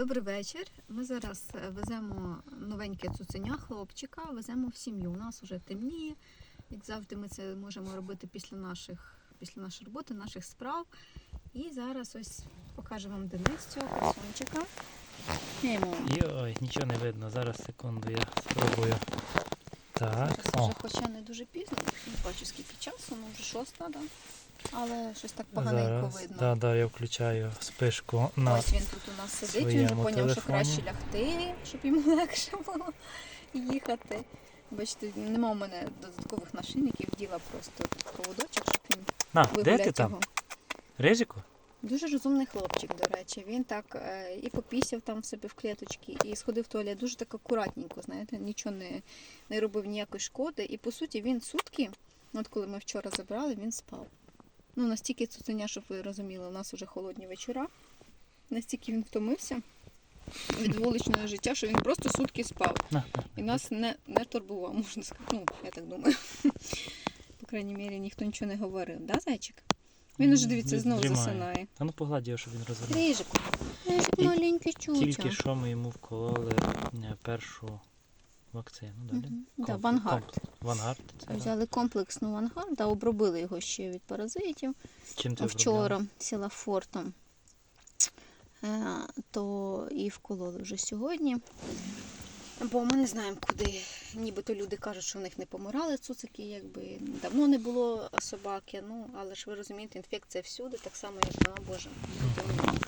Добрий вечір. Ми зараз е, веземо новеньке цуценя хлопчика, веземо в сім'ю. У нас вже темніє. Як завжди, ми це можемо робити після наших після нашої роботи, наших справ. І зараз ось покажу вам Денис цього красунчика. Йой, нічого не видно. Зараз секунду я спробую. Так. Зараз О, вже, хоча не дуже пізно, не бачу скільки часу, ну вже шоста, да? але щось так поганенько зараз. видно. Да, да, я включаю спишку на Ось він тут у нас сидить, він вже своєму поняв, що телефоні. краще лягти, щоб йому легше було їхати. Бачите, нема у мене додаткових нашийників, діла просто поводочок, щоб він На, де вигуляти ти там? його. Рижику? Дуже розумний хлопчик, до речі. Він так е, і попісяв там в себе в клеточки, і сходив в туалет дуже так акуратненько, знаєте, нічого не, не робив ніякої шкоди. І по суті він сутки, от коли ми вчора забрали, він спав. Ну, настільки цуценя, щоб ви розуміли, у нас вже холодні вечора. Настільки він втомився від вуличного життя, що він просто сутки спав. І нас не, не турбував, можна сказати. Ну, я так думаю. По крайній мірі, ніхто нічого не говорив, да, зайчик? Він уже, дивіться, знову дрімає. засинає. Та ну погладь його, щоб він розвернув. Рижику. Рижик І- маленький чуча. Тільки що ми йому вкололи е, першу вакцину. Далі. Мгм. Да, Комплекс- Вангард. комплекс. Вангард. Це, да. Взяли комплексну вангард, да, обробили його ще від паразитів. Чим ти Вчора сілафортом. Е, То і вкололи вже сьогодні. Бо ми не знаємо, куди. Нібито люди кажуть, що в них не помирали цуцики, якби давно не було собаки. Ну, але ж ви розумієте, інфекція всюди, так само, як вона Боже.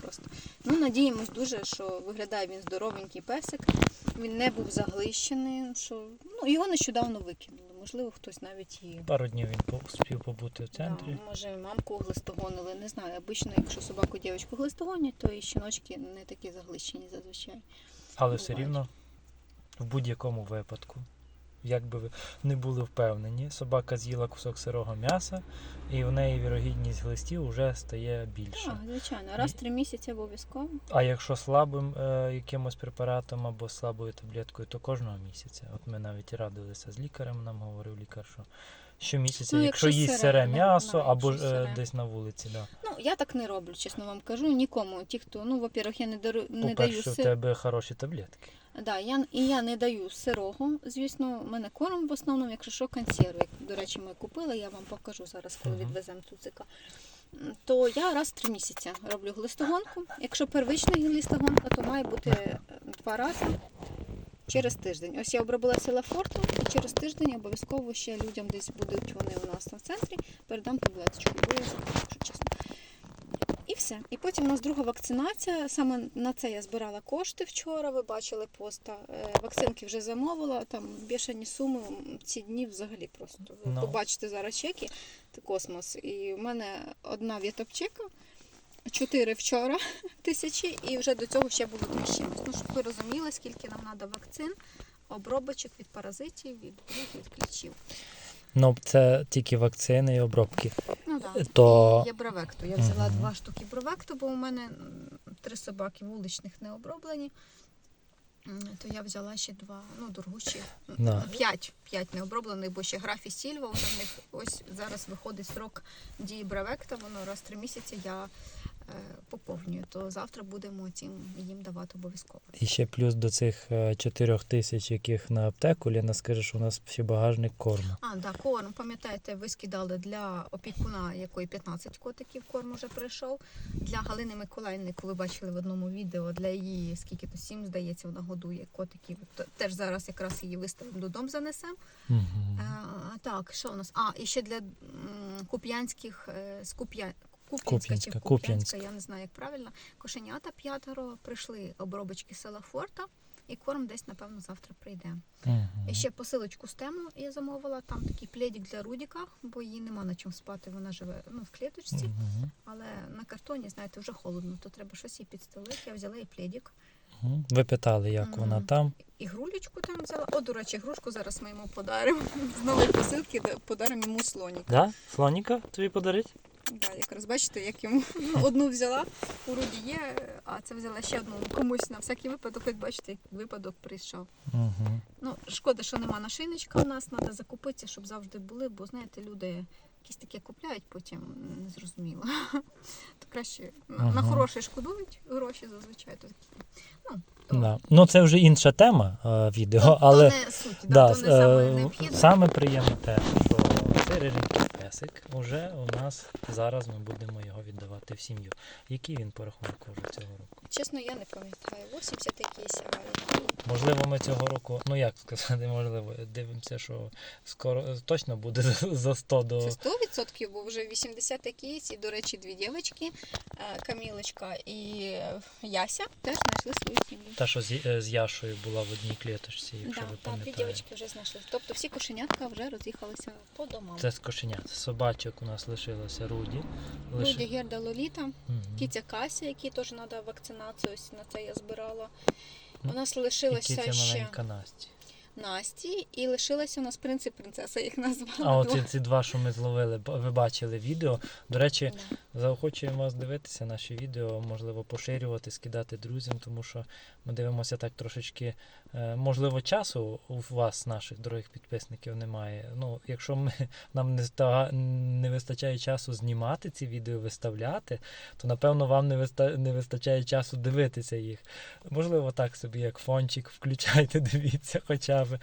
Просто. Ну, надіємось дуже, що виглядає він здоровенький песик. Він не був заглищений. Що... Ну, його нещодавно викинули. Можливо, хтось навіть і Пару днів він успів побути в центрі. Да, може, мамку глистогонили, не знаю. Обично, якщо собаку дівчинку глистогонять, то і щіночки не такі заглищені зазвичай. Але все рівно в будь-якому випадку, як би ви не були впевнені, собака з'їла кусок сирого м'яса, і в неї вірогідність глистів вже стає більше. Так, звичайно, раз в три місяці обов'язково. А якщо слабим е, якимось препаратом або слабою таблеткою, то кожного місяця. От ми навіть радилися з лікарем, нам говорив лікар, що щомісяця, Ну, якщо якщо їсть сире, сире м'ясо або е, десь на вулиці, да. Ну, я так не роблю, чесно вам кажу. Нікому. Ті, хто, ну, во-первых, я не, дару, не даю по-перше, в тебе хороші таблетки. Да, я, і я не даю сирого. Звісно, у мене корм в основному, якщо що, консерви. До речі, ми купили, я вам покажу зараз, коли відвеземо цуцика. То я раз в три місяці роблю глистогонку. Якщо первична глистогонка, то має бути е, два рази через тиждень. Ось я обробила селафорту, і через тиждень обов'язково ще людям десь будуть вони у нас на центрі, передам таблеточку, бо я якщо чесно. І. І потім у нас друга вакцинація. Саме на це я збирала кошти вчора. Ви бачили поста. Е, Вакцинки вже замовила. Там бішені суми ці дні взагалі просто. Ви Ну. побачите зараз чеки. Це космос. І в мене одна вітопчека, чотири вчора тисячі, і вже до цього ще було три. Ну, щоб ви розуміли, скільки нам треба вакцин, обробочок від паразитів, від від кліщів. Ну, це тільки вакцини і обробки. Так. То- Є бровекту. Я взяла Мгм. два штуки бровекту, бо у мене м, три собаки вуличних не оброблені. М, То я взяла ще два, ну, дорогущі. М, Да. П'ять, п'ять не оброблених, бо ще графі Сільва, вже в них ось зараз виходить срок дії бровекта, воно раз в три місяці я поповнюю. То завтра будемо цим їм давати обов'язково. І ще плюс до цих е, чотирьох тисяч, яких на аптеку, Ліна скаже, що у нас ще багажник корму. А, да, корм, пам'ятаєте, ви скидали для опікуна, якої 15 котиків корм уже прийшов. Для Галини Миколаївни, ви бачили в одному відео, для її, скільки то сім, здається, вона годує котиків. Теж зараз якраз її виставимо додому занесемо. Угу. А, так, що у нас? А, і ще для куп'янських е, з Куп'я... Куп'янська Куп'янська, я не знаю, як правильно. Кошенята п'ятеро прийшли обробочки села Форта, і корм десь, напевно, завтра прийде. Угу. І ще посилочку з тему я замовила. Там такий пледик для Рудіка, бо їй нема на чому спати. Вона живе ну, в клеточці, Угу. але на картоні, знаєте, вже холодно, то треба щось їй підстелити. Я взяла і пледик. Ви питали, як вона Мгм. там. Ігрулечку там взяла. О, до речі, ігрушку зараз ми йому подаримо. З нової посилки подаримо йому слоніка. Да? Слоніка тобі подарить? Да, якраз бачите, як йому ну, одну взяла, у Руді є, а це взяла ще одну комусь на всякий випадок. Хоч бачите, як випадок прийшов. Угу. Ну, шкода, що нема нашийничка у нас, треба закупитися, щоб завжди були, бо знаєте, люди якісь таке купляють, потім незрозуміло. То краще на, на хороше шкодують гроші зазвичай. То такі. Ну, Да. Ну, це вже інша тема е, відео, То- але. то не суть, Да, да, то не саме е, саме приємне те, що цей риженький песик уже у нас зараз ми будемо його віддавати в сім'ю. Який він по рахунку вже цього року? Чесно, я не пам'ятаю. 80 якийсь, але Можливо, ми цього року, ну як сказати, можливо, дивимося, що скоро точно буде за- за 100 до. це 100%, бо вже 80 якийсь, і, до речі, дві дівчатки, е, Камілочка і е, Яся теж знайшли свою сім'ю. Та, що з, з Яшою була в одній клеточці, якщо Да, ви так, дві пам'ятаєте. дівчатки вже знайшли. Тобто всі кошенятка вже роз'їхалися по домам. Це з кошенят. Собачок у нас лишилося Руді. Лиш... Руді Герда Лоліта, угу. кітя Кася, якій теж треба вакцинацію, ось на це я збирала. Ну, У нас лишилося. ще маленька Насті. Насті, і лишилася у нас принц і принцеса, їх назвала. А от ці, два, що ми зловили, ви бачили відео. До речі, Да. заохочуємо вас дивитися наші відео, можливо, поширювати, скидати друзям, тому що ми дивимося так трошечки. е, Можливо, часу у вас, наших дорогих підписників, немає. Ну, якщо ми нам не ста- не вистачає часу знімати ці відео, виставляти, то напевно вам не виста- не вистачає часу дивитися їх. Можливо, так собі, як фончик, включайте, дивіться хоча б.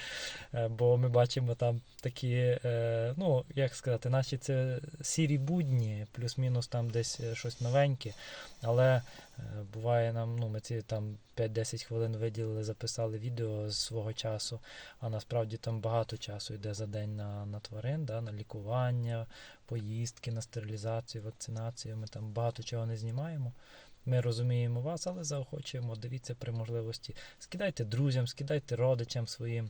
Е, Бо ми бачимо там такі, е, ну, як сказати, наші це сірі будні, плюс-мінус там десь е, щось новеньке. Але е, буває нам, ну, ми ці там 5-10 хвилин виділили, записали відео з свого часу, а насправді там багато часу йде за день на, на тварин, да, на лікування, поїздки, на стерилізацію, вакцинацію. Ми там багато чого не знімаємо. Ми розуміємо вас, але заохочуємо, дивіться при можливості. Скидайте друзям, скидайте родичам своїм.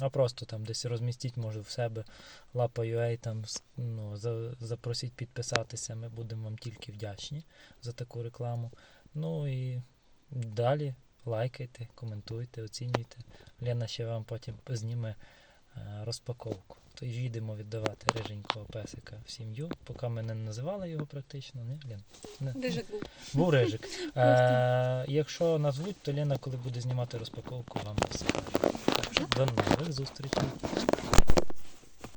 А просто там десь розмістіть, може, в себе лапа.ua, там ну, за, запросіть підписатися. Ми будемо вам тільки вдячні за таку рекламу. Ну і далі лайкайте, коментуйте, оцінюйте. Лена ще вам потім зніме е, розпаковку. То й їдемо віддавати риженького песика в сім'ю, поки ми не називали його практично, не, Лен? Не. Рижик був. Був рижик. Е, якщо назвуть, то Лена, коли буде знімати розпаковку, вам розкаже. До нових зустрічей.